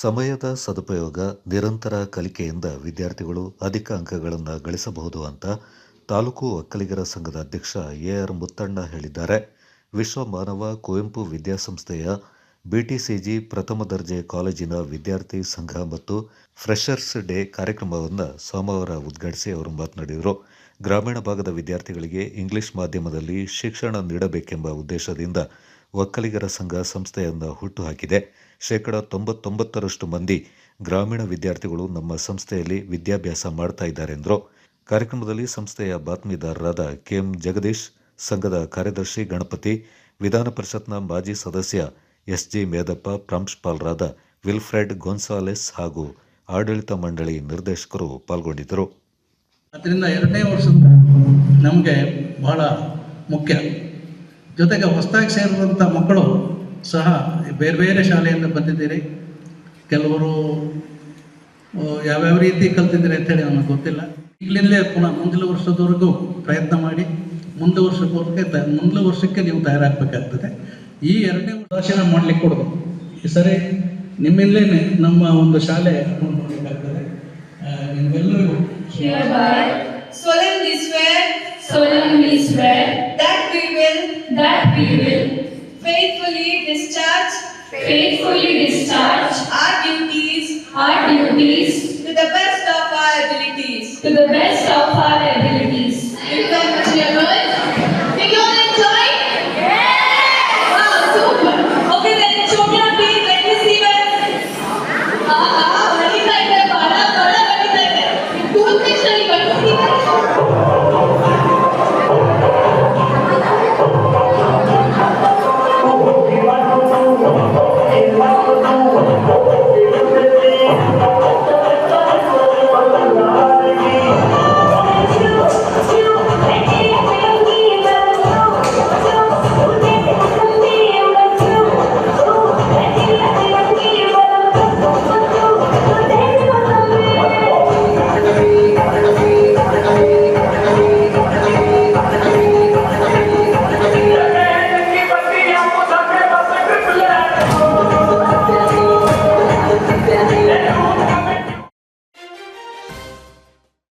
ಸಮಯದ ಸದುಪಯೋಗ, ನಿರಂತರ ಕಲಿಕೆಯಿಂದ ವಿದ್ಯಾರ್ಥಿಗಳು ಅಧಿಕ ಅಂಕಗಳನ್ನು ಗಳಿಸಬಹುದು ಅಂತ ತಾಲೂಕು ಒಕ್ಕಲಿಗರ ಸಂಘದ ಅಧ್ಯಕ್ಷ ಎ ಆರ್ ಮುತ್ತಣ್ಣ ಹೇಳಿದ್ದಾರೆ. ವಿಶ್ವ ಮಾನವ ಕುವೆಂಪು ವಿದ್ಯಾಸಂಸ್ಥೆಯ ಬಿಟಿಸಿಜಿ ಪ್ರಥಮ ದರ್ಜೆ ಕಾಲೇಜಿನ ವಿದ್ಯಾರ್ಥಿ ಸಂಘ ಮತ್ತು ಫ್ರೆಷರ್ಸ್ ಡೇ ಕಾರ್ಯಕ್ರಮವನ್ನು ಸೋಮವಾರ ಉದ್ಘಾಟಿಸಿ ಅವರು ಮಾತನಾಡಿದರು. ಗ್ರಾಮೀಣ ಭಾಗದ ವಿದ್ಯಾರ್ಥಿಗಳಿಗೆ ಇಂಗ್ಲಿಷ್ ಮಾಧ್ಯಮದಲ್ಲಿ ಶಿಕ್ಷಣ ನೀಡಬೇಕೆಂಬ ಉದ್ದೇಶದಿಂದ ಒಕ್ಕಲಿಗರ ಸಂಘ ಸಂಸ್ಥೆಯನ್ನು ಹುಟ್ಟುಹಾಕಿದೆ. ಶೇಕಡ ತೊಂಬತ್ತೊಂಬತ್ತರಷ್ಟು ಮಂದಿ ಗ್ರಾಮೀಣ ವಿದ್ಯಾರ್ಥಿಗಳು ನಮ್ಮ ಸಂಸ್ಥೆಯಲ್ಲಿ ವಿದ್ಯಾಭ್ಯಾಸ ಮಾಡ್ತಾ ಇದ್ದಾರೆ ಎಂದರು. ಕಾರ್ಯಕ್ರಮದಲ್ಲಿ ಸಂಸ್ಥೆಯ ಬಾತ್ಮೀದಾರರಾದ ಕೆಎಂ ಜಗದೀಶ್, ಸಂಘದ ಕಾರ್ಯದರ್ಶಿ ಗಣಪತಿ, ವಿಧಾನ ಪರಿಷತ್ನ ಮಾಜಿ ಸದಸ್ಯ ಎಸ್ ಜಿ ಮೇದಪ್ಪ, ಪ್ರಾಂಶುಪಾಲರಾದ ವಿಲ್ಫ್ರೆಡ್ ಗೊನ್ಸಾಲೆಸ್ ಹಾಗೂ ಆಡಳಿತ ಮಂಡಳಿ ನಿರ್ದೇಶಕರು ಪಾಲ್ಗೊಂಡಿದ್ದರು. ಅದರಿಂದ ಎರಡನೇ ವರ್ಷ ನಮಗೆ ಬಹಳ ಮುಖ್ಯ. ಜೊತೆಗೆ ಹೊಸದಾಗಿ ಸೇರಿದಂಥ ಮಕ್ಕಳು ಸಹ ಬೇರೆ ಬೇರೆ ಶಾಲೆಯಿಂದ ಬಂದಿದ್ದೀರಿ. ಕೆಲವರು ಯಾವ್ಯಾವ ರೀತಿ ಕಲ್ತಿದ್ದೀರಿ ಅಂತೇಳಿ ನನಗೆ ಗೊತ್ತಿಲ್ಲ. ಈಗಲಿಂದಲೇ ಪುನಃ ಮುಂದಿನ ವರ್ಷದವರೆಗೂ ಪ್ರಯತ್ನ ಮಾಡಿ ಮುಂದೆ ವರ್ಷಕ್ಕೆ ತ, ಮುಂದಿನ ವರ್ಷಕ್ಕೆ ನೀವು ತಯಾರಾಗಬೇಕಾಗ್ತದೆ. ಈ ಎರಡನೇ ಭಾಷಣ ಮಾಡಲಿಕ್ಕೆ ಕೊಡೋದು. ಈ ಸರಿ ನಿಮ್ಮಿಂದಲೇ ನಮ್ಮ ಒಂದು ಶಾಲೆ ಮಾಡಬೇಕಾಗ್ತದೆ ನಿಮ್ಮೆಲ್ಲರಿಗೂ faithfully discharge faithfully discharge our duties our duties to the best of our abilities. to the best of our abilities. Thank did you enjoy wow super. Okay then let me see uh ah, -huh. Ah, ah.